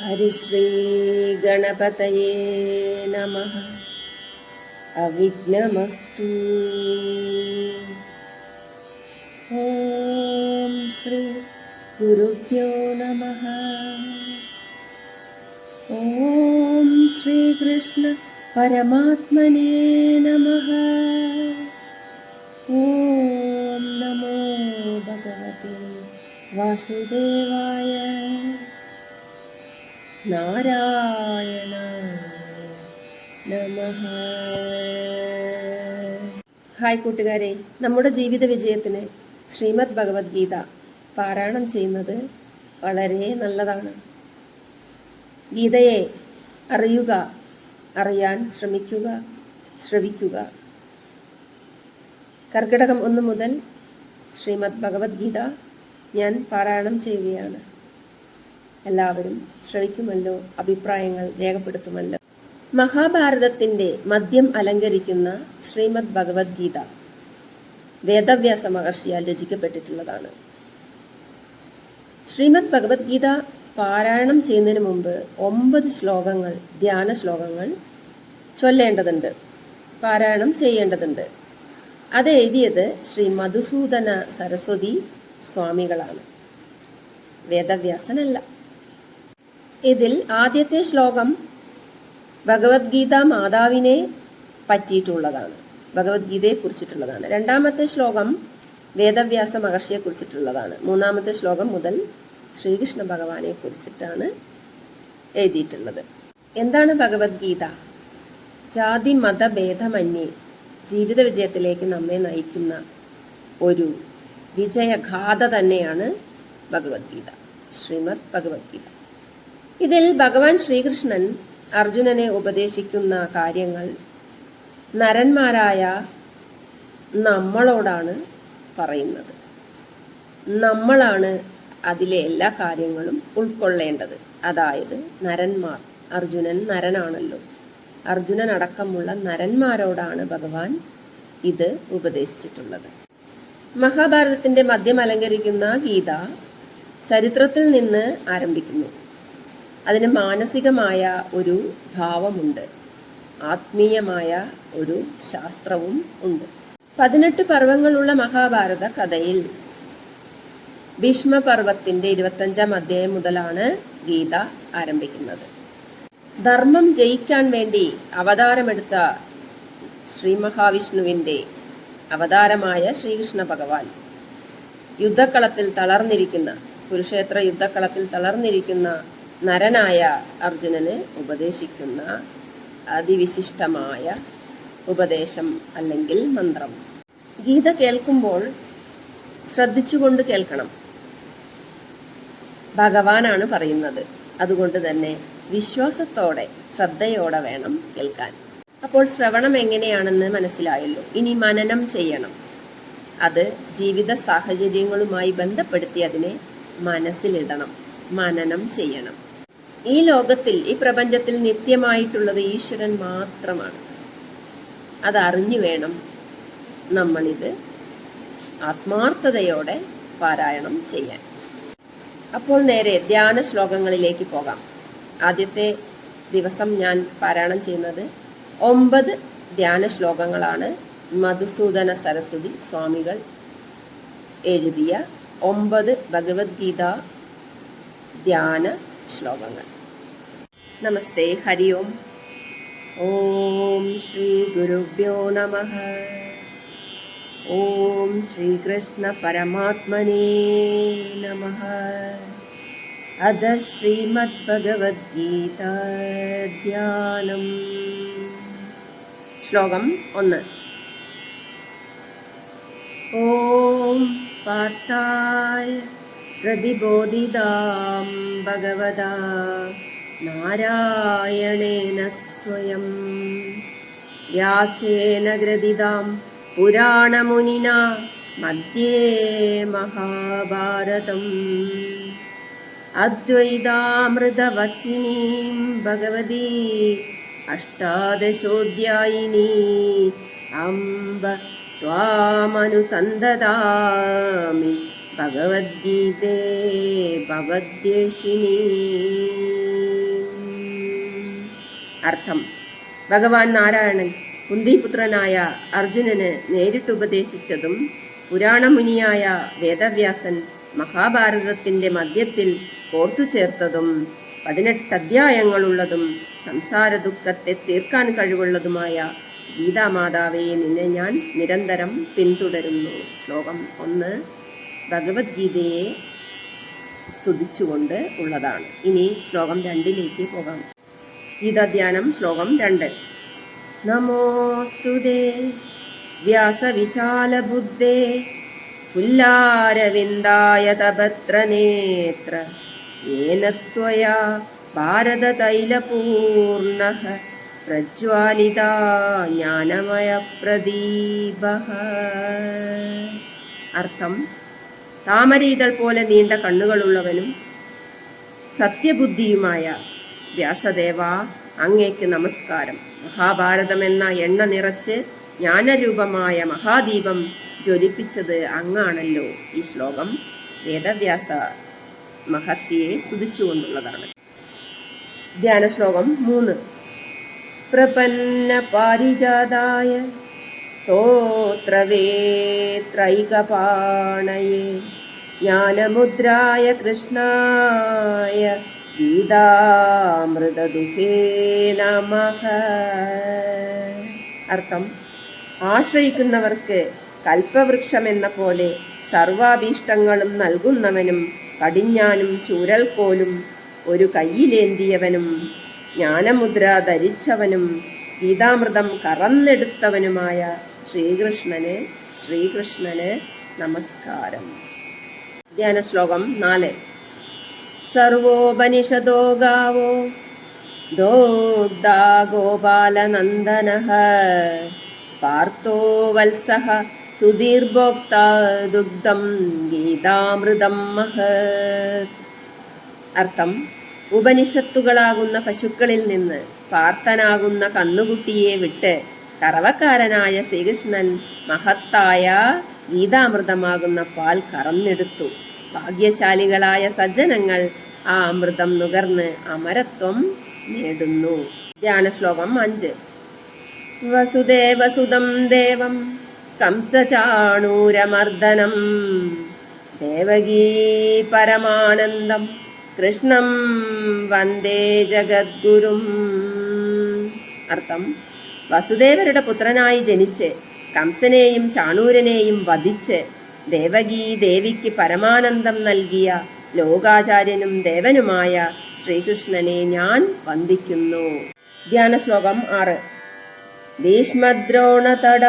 हरिश्रीगणपतये नमः। अविघ्नमस्तु। ॐ श्री गुरुभ्यो नमः। ॐ श्रीकृष्ण परमात्मने नमः। ॐ नमो भगवते वासुदेवाय നാരായണ നമ. ഹായ് കൂട്ടുകാരെ. നമ്മുടെ ജീവിത വിജയത്തിന് ശ്രീമദ് ഭഗവത്ഗീത പാരായണം ചെയ്യുന്നത് വളരെ നല്ലതാണ്. ഗീതയെ അറിയുക അറിയാൻ ശ്രമിക്കുക ശ്രവിക്കുക. കർക്കിടകം ഒന്ന് മുതൽ ശ്രീമദ് ഭഗവത്ഗീത ഞാൻ പാരായണം ചെയ്യുകയാണ്. എല്ലാവരും ശ്രവിക്കുമല്ലോ അഭിപ്രായങ്ങൾ രേഖപ്പെടുത്തുമല്ലോ. മഹാഭാരതത്തിന്റെ മദ്യം അലങ്കരിക്കുന്ന ശ്രീമദ് ഭഗവത്ഗീത വേദവ്യാസ മഹർഷിയാൽ രചിക്കപ്പെട്ടിട്ടുള്ളതാണ്. ശ്രീമദ് ഭഗവത്ഗീത പാരായണം ചെയ്യുന്നതിന് മുമ്പ് ഒമ്പത് ശ്ലോകങ്ങൾ ധ്യാന ശ്ലോകങ്ങൾ ചൊല്ലേണ്ടതുണ്ട് പാരായണം ചെയ്യേണ്ടതുണ്ട്. അത് എഴുതിയത് ശ്രീ മധുസൂദന സരസ്വതി സ്വാമികളാണ്. വേദവ്യാസനല്ല. ഇതിൽ ആദ്യത്തെ ശ്ലോകം ഭഗവത്ഗീത മാതാവിനെ പറ്റിയിട്ടുള്ളതാണ്. ഭഗവത്ഗീതയെ കുറിച്ചിട്ടുള്ളതാണ്. രണ്ടാമത്തെ ശ്ലോകം വേദവ്യാസ മഹർഷിയെ കുറിച്ചിട്ടുള്ളതാണ്. മൂന്നാമത്തെ ശ്ലോകം മുതൽ ശ്രീകൃഷ്ണ ഭഗവാനെ കുറിച്ചിട്ടാണ് എഴുതിയിട്ടുള്ളത്. എന്താണ് ഭഗവത്ഗീത? ജാതി മതഭേദമന്യേ ജീവിത വിജയത്തിലേക്ക് നമ്മെ നയിക്കുന്ന ഒരു വിജയഗാഥ തന്നെയാണ് ഭഗവത്ഗീത. ശ്രീമദ് ഭഗവത്ഗീത. ഇതിൽ ഭഗവാൻ ശ്രീകൃഷ്ണൻ അർജുനനെ ഉപദേശിക്കുന്ന കാര്യങ്ങൾ നരന്മാരായ നമ്മളോടാണ് പറയുന്നത്. നമ്മളാണ് അതിലെ എല്ലാ കാര്യങ്ങളും ഉൾക്കൊള്ളേണ്ടത്. അതായത് നരന്മാർ. അർജുനൻ നരനാണല്ലോ. അർജുനൻ അടക്കമുള്ള നരന്മാരോടാണ് ഭഗവാൻ ഇത് ഉപദേശിച്ചിട്ടുള്ളത്. മഹാഭാരതത്തിന്റെ മദ്യം അലങ്കരിക്കുന്ന ഗീത ചരിത്രത്തിൽ നിന്ന് ആരംഭിക്കുന്നു. അതിന് മാനസികമായ ഒരു ഭാവമുണ്ട്. ആത്മീയമായ ഒരു ശാസ്ത്രവും ഉണ്ട്. പതിനെട്ട് പർവങ്ങളുള്ള മഹാഭാരത കഥയിൽ ഭീഷ്മപർവത്തിന്റെ ഇരുപത്തഞ്ചാം അധ്യായം മുതലാണ് ഗീത ആരംഭിക്കുന്നത്. ധർമ്മം ജയിക്കാൻ വേണ്ടി അവതാരമെടുത്ത ശ്രീ മഹാവിഷ്ണുവിന്റെ അവതാരമായ ശ്രീകൃഷ്ണ ഭഗവാൻ യുദ്ധക്കളത്തിൽ തളർന്നിരിക്കുന്ന കുരുക്ഷേത്ര യുദ്ധക്കളത്തിൽ തളർന്നിരിക്കുന്ന നരനായ അർജുനന് ഉപദേശിക്കുന്ന അതിവിശിഷ്ടമായ ഉപദേശം അല്ലെങ്കിൽ മന്ത്രം. ഗീത കേൾക്കുമ്പോൾ ശ്രദ്ധിച്ചുകൊണ്ട് കേൾക്കണം. ഭഗവാനാണ് പറയുന്നത്. അതുകൊണ്ട് തന്നെ വിശ്വാസത്തോടെ ശ്രദ്ധയോടെ വേണം കേൾക്കാൻ. അപ്പോൾ ശ്രവണം എങ്ങനെയാണെന്ന് മനസ്സിലായല്ലോ. ഇനി മനനം ചെയ്യണം. അത് ജീവിത സാഹചര്യങ്ങളുമായി ബന്ധപ്പെടുത്തി അതിനെ മനസ്സിലിടണം. മനനം ചെയ്യണം. ഈ ലോകത്തിൽ ഈ പ്രപഞ്ചത്തിൽ നിത്യമായിട്ടുള്ളത് ഈശ്വരൻ മാത്രമാണ്. അതറിഞ്ഞു വേണം നമ്മളിത് ആത്മാർത്ഥതയോടെ പാരായണം ചെയ്യാൻ. അപ്പോൾ നേരെ ധ്യാന ശ്ലോകങ്ങളിലേക്ക് പോകാം. ആദ്യത്തെ ദിവസം ഞാൻ പാരായണം ചെയ്യുന്നത് ഒമ്പത് ധ്യാന ശ്ലോകങ്ങളാണ് മധുസൂദന സരസ്വതി സ്വാമികൾ എഴുതിയ ഒമ്പത് ഭഗവത്ഗീത ധ്യാന ശ്ലോകങ്ങൾ. नमस्ते हरि ओम्। ॐ श्रीगुरुभ्यो नमः। ॐ श्रीकृष्णपरमात्मने नमः। अध श्रीमद्भगवद्गीता ध्यानं श्लोकम् ओन् ॐ पार्थाय प्रतिबोधितां भगवदा നാരായണേന സ്വയം. വ്യാസേന ഗ്രഥിതാം പുരാണമുനിന മധ്യേ മഹാഭാരതം. അദ്വൈതാമൃതവർഷിണീം ഭഗവതി അഷ്ടാദശോധ്യായിനി അംബ ത്വാമനുസന്തതാമി ഭഗവത്ഗീതേ ഭഗവദ്വേഷിണി അർത്ഥം ഭഗവാൻ നാരായണൻ കുന്തിപുത്രനായ അർജുനന് നേരിട്ട് ഉപദേശിച്ചതും പുരാണമുനിയായ വേദവ്യാസൻ മഹാഭാരതത്തിന്റെ മധ്യത്തിൽ കോർത്തുചേർത്തതും പതിനെട്ട് അധ്യായങ്ങളുള്ളതും സംസാര ദുഃഖത്തെ തീർക്കാൻ കഴിവുള്ളതുമായ ഗീതാമാതാവെ നിന്നെ ഞാൻ നിരന്തരം പിന്തുടരുന്നു. ശ്ലോകം ഒന്ന്. ഭഗവത്ഗീതയെ സ്തുതിച്ചുകൊണ്ട് ഉള്ളതാണ് ഇനി ശ്ലോകം രണ്ടിലേക്ക് പോകാം ഗീതാധ്യാനം ശ്ലോകം രണ്ട് നമോസ്തുതേ വ്യാസവിശാലബുദ്ധേ ഫുല്ലാരവിന്ദായ തപത്രനേത്ര येन त्वया भारततैलपूर्णः प्रज्वालिता ജ്ഞാനമയപ്രദീപഃ അർത്ഥം താമരയിതൾ പോലെ നീണ്ട കണ്ണുകളുള്ളവനും സത്യബുദ്ധിയുമായ വ്യാസദേവ അങ്ങേക്ക് നമസ്കാരം. മഹാഭാരതം എന്ന എണ്ണ നിറച്ച് ജ്ഞാനരൂപമായ മഹാദീപം ജ്വലിപ്പിച്ചത് അങ്ങാണല്ലോ ഈ ശ്ലോകം. വേദവ്യാസ മഹർഷിയെ സ്തുതിച്ചുകൊണ്ടുള്ളതാണ് ധ്യാന ശ്ലോകം മൂന്ന്. പ്രപന്ന പാരിജാതായ തോത്രവേത്രൈകപാണയേ ജ്ഞാനമുദ്രായ കൃഷ്ണായ ഗീതാമൃതദുഹേ നമ അർത്ഥം ആശ്രയിക്കുന്നവർക്ക് കൽപ്പവൃക്ഷമെന്ന പോലെ സർവാഭീഷ്ടങ്ങളും നൽകുന്നവനും കടിഞ്ഞാനും പോലും ഒരു കയ്യിലേന്തിയവനും ജ്ഞാനമുദ്ര ധരിച്ചവനും ഗീതാമൃതം കറന്നെടുത്തവനുമായ ശ്രീകൃഷ്ണന് ശ്രീകൃഷ്ണന് നമസ്കാരം. ധ്യാന ശ്ലോകം നാല്. സർവോപനിഷദോ ഗാവോ ദോഗ്ധാ ഗോപാലനന്ദന പാർത്തോ വത്സ സുധീർഭോക്ത ദുഗ്ധം ഗീതാമൃതം മഹത്. അർത്ഥം ഉപനിഷത്തുകളാകുന്ന പശുക്കളിൽ നിന്ന് പാർത്തനാകുന്ന കന്നുകുട്ടിയെ വിട്ട് കറവക്കാരനായ ശ്രീകൃഷ്ണൻ മഹത്തായ ഗീതാമൃതമാകുന്ന പാൽ കറന്നെടുത്തു. ഭാഗ്യശാലികളായ സജ്ജനങ്ങൾ ആ അമൃതം നുകർന്ന് അമരത്വം നേടുന്നു. ധ്യാന ശ്ലോകം അഞ്ച്. വസുദേവസുതം ദേവം കംസചാണൂരമർദ്ദനം. ദേവകീ പരമാനന്ദം കൃഷ്ണം വന്ദേ ജഗദ്ഗുരും. അർത്ഥം വസുദേവരുടെ പുത്രനായി ജനിച്ച് കംസനെയും ചാണൂരനെയും വധിച്ച് ദേവകീ ദേവിക്ക് പരമാനന്ദം നൽകിയ ലോകാചാര്യനും ദേവനുമായ ശ്രീകൃഷ്ണനെ ഞാൻ വന്ദിക്കുന്നു. ധ്യാന ശ്ലോകം ആറ്. ഭീഷ്മദ്രോണതട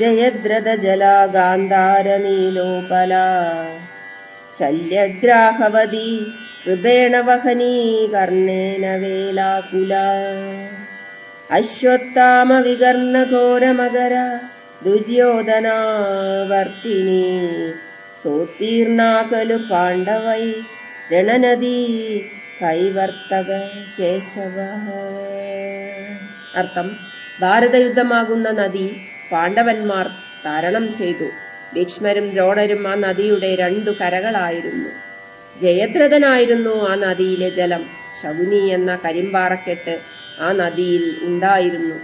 ജയദ്രഥ ജല ഗാന്ധാര നീലോപല ശല്യഗ്രാഹവതി കൃപേണ വഹനീ കർണേന വേലാകുല. അശ്വത്ഥാമ വികർണ ഘോരമകര ദുര്യോധനാവർത്തിനി സോത്തീർണാകലു പാണ്ഡവൈ രണനദീ കൈവർത്തക കേശവ. അർത്ഥം ഭാരതയുദ്ധമാകുന്ന നദി പാണ്ഡവന്മാർ തരണം ചെയ്തു. ഭീക്ഷ്മരും ദ്രോണരും ആ നദിയുടെ രണ്ടു കരകളായിരുന്നു. ജയദ്രഥനായിരുന്നു ആ നദിയിലെ ജലം. ശകുനി എന്ന കരിമ്പാറക്കെട്ട് ആ നദിയിൽ ഉണ്ടായിരുന്നു.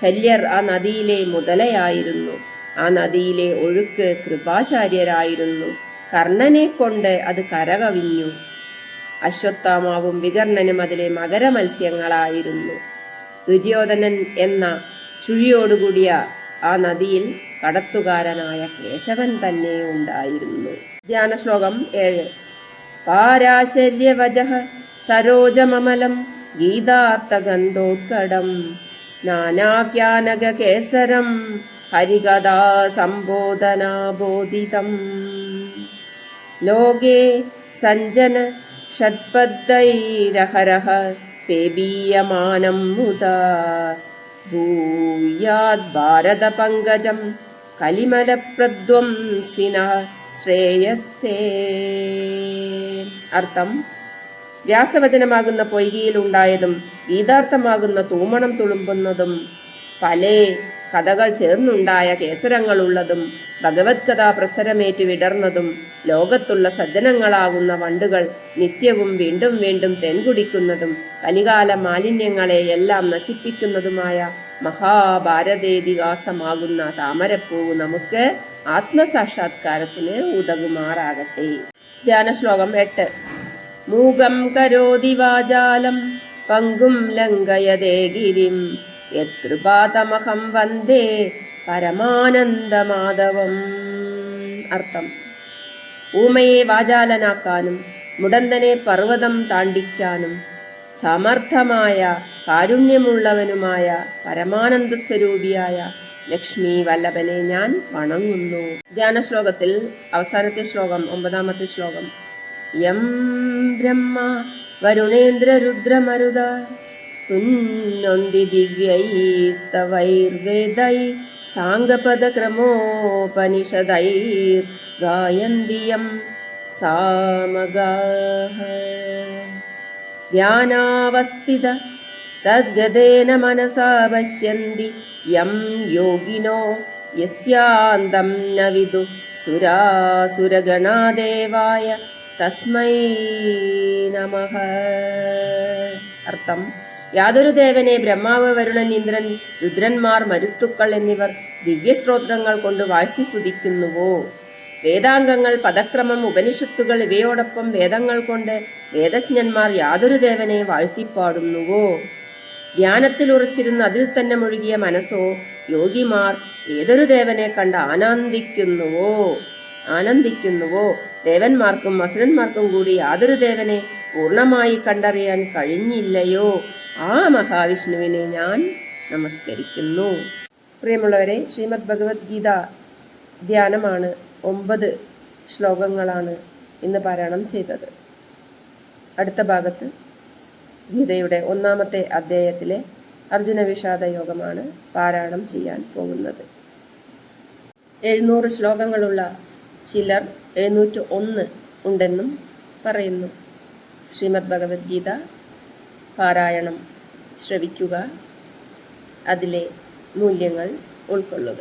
ശല്യർ ആ നദിയിലെ മുതലയായിരുന്നു. ആ നദിയിലെ ഒഴുക്ക് കൃപാചാര്യരായിരുന്നു. കർണനെ കൊണ്ട് അത് കരകവിഞ്ഞു. അശ്വത്ഥാമാവും വികർണനും അതിലെ മകരമത്സ്യങ്ങളായിരുന്നു. ദുര്യോധനൻ എന്ന ചുഴിയോടുകൂടിയ ആ നദിയിൽ കടത്തുകാരനായ കേശവൻ തന്നെ ഉണ്ടായിരുന്നു. ധ്യാന ശ്ലോകം ഏഴ്. പാരാശര്യവജ സരോജമമലം ഗീതാർത്ഥഗന്ധോത്കടം നാനാഖ്യാനകേസരം ഹരികഥാ സംബോധനാബോധിതം ലോകേ സഞ്ജന ഷഡ്പദ്ദൈരഹരഹ പേബീയമാനം മുതാ ഭൂയാത് ഭാരതപങ്കജം കലിമലപ്രധ്വംസിന ശ്രേയസ്സേ. അർത്ഥം വ്യാസവചനമാകുന്ന പൊയ്കിയിൽ ഉണ്ടായതും ഗീതാർത്ഥമാകുന്ന തൂമണം തുളുമ്പുന്നതും പല കഥകൾ ചേർന്നുണ്ടായ കേസരങ്ങളുള്ളതും ഭഗവത് കഥാ പ്രസരമേറ്റ് വിടർന്നതും ലോകത്തുള്ള സജ്ജനങ്ങളാകുന്ന വണ്ടുകൾ നിത്യവും വീണ്ടും വീണ്ടും തെൻകുടിക്കുന്നതും കലികാല മാലിന്യങ്ങളെ എല്ലാം നശിപ്പിക്കുന്നതുമായ മഹാഭാരതേതിഹാസമാകുന്ന താമരപ്പൂവ് നമുക്ക് ആത്മസാക്ഷാത്കാരത്തിന് ഉതകുമാറാകട്ടെ. ധ്യാന ശ്ലോകം എട്ട്. മൂകം കരോതി വാചാലം പങ്കും ലംഘയതേ ഗിരിം. യത്കൃപാതമഹം വന്ദേ പരമാനന്ദ മാധവം അർത്ഥം ഊമയെ വാചാലനാക്കാനും മുടന്തനെ പർവതം താണ്ടിക്കാനും സമർത്ഥമായ കാരുണ്യമുള്ളവനുമായ പരമാനന്ദ സ്വരൂപിയായ ലക്ഷ്മി വല്ലഭനെ ഞാൻ വണങ്ങുന്നു. ധ്യാന ശ്ലോകത്തിൽ അവസാനത്തെ ശ്ലോകം ഒമ്പതാമത്തെ ശ്ലോകം. യം ബ്രഹ്മ വരുണേന്ദ്ര രുദ്രമരുത. സ്തുന്നൊന്തി ദിവ്യൈസ്തവൈർവേദൈ സാംഗപദക്രമോപനിഷദൈർ ഗായന്തിയം സാമഗാഹ. ധ്യാനാവസ്ഥിത തദ്ഗതേന മനസാ പശ്യന്തി യം യോഗിനോ യസ്യാന്തം ന വിദു. സുരാസുരഗണാദേവായ തസ്മൈ നമഃ. അർത്ഥം യാതൊരു ദേവനെ ബ്രഹ്മാവ് വരുണൻ ഇന്ദ്രൻ രുദ്രന്മാർ മരുത്തുക്കൾ എന്നിവർ ദിവ്യസ്രോത്രങ്ങൾ കൊണ്ട് വാഴ്ത്തി സ്തുതിക്കുന്നുവോ? വേദാംഗങ്ങൾ പദക്രമം ഉപനിഷത്തുകൾ ഇവയോടൊപ്പം വേദങ്ങൾ കൊണ്ട് വേദജ്ഞന്മാർ യാതൊരു ദേവനെ വാഴ്ത്തിപ്പാടുന്നുവോ? ധ്യാനത്തിൽ ഉറച്ചിരുന്ന അതിൽ തന്നെ മുഴുകിയ മനസ്സോ യോഗിമാർ ഏതൊരു ദേവനെ കണ്ട് ആനന്ദിക്കുന്നുവോ? ആനന്ദിക്കുന്നുവോ? ദേവന്മാർക്കും അസുരന്മാർക്കും കൂടി യാതൊരു ദേവനെ പൂർണമായി കണ്ടറിയാൻ കഴിഞ്ഞില്ലയോ? ആ മഹാവിഷ്ണുവിനെ ഞാൻ നമസ്കരിക്കുന്നു. പ്രിയമുള്ളവരെ ശ്രീമദ് ഭഗവത്ഗീത ധ്യാനമാണ് ഒമ്പത് ശ്ലോകങ്ങളാണ് ഇന്ന് പാരായണം ചെയ്തത്. അടുത്ത ഭാഗത്ത് ഗീതയുടെ ഒന്നാമത്തെ അധ്യായത്തിലെ അർജുന വിഷാദ യോഗമാണ് പാരായണം ചെയ്യാൻ പോകുന്നത്. എഴുന്നൂറ് ശ്ലോകങ്ങളുള്ള ചിലർ എഴുന്നൂറ്റ് ഒന്ന് ഉണ്ടെന്നും പറയുന്നു. ശ്രീമദ് ഭഗവത്ഗീത പാരായണം ശ്രവിക്കുക. അതിലെ മൂല്യങ്ങൾ ഉൾക്കൊള്ളുക.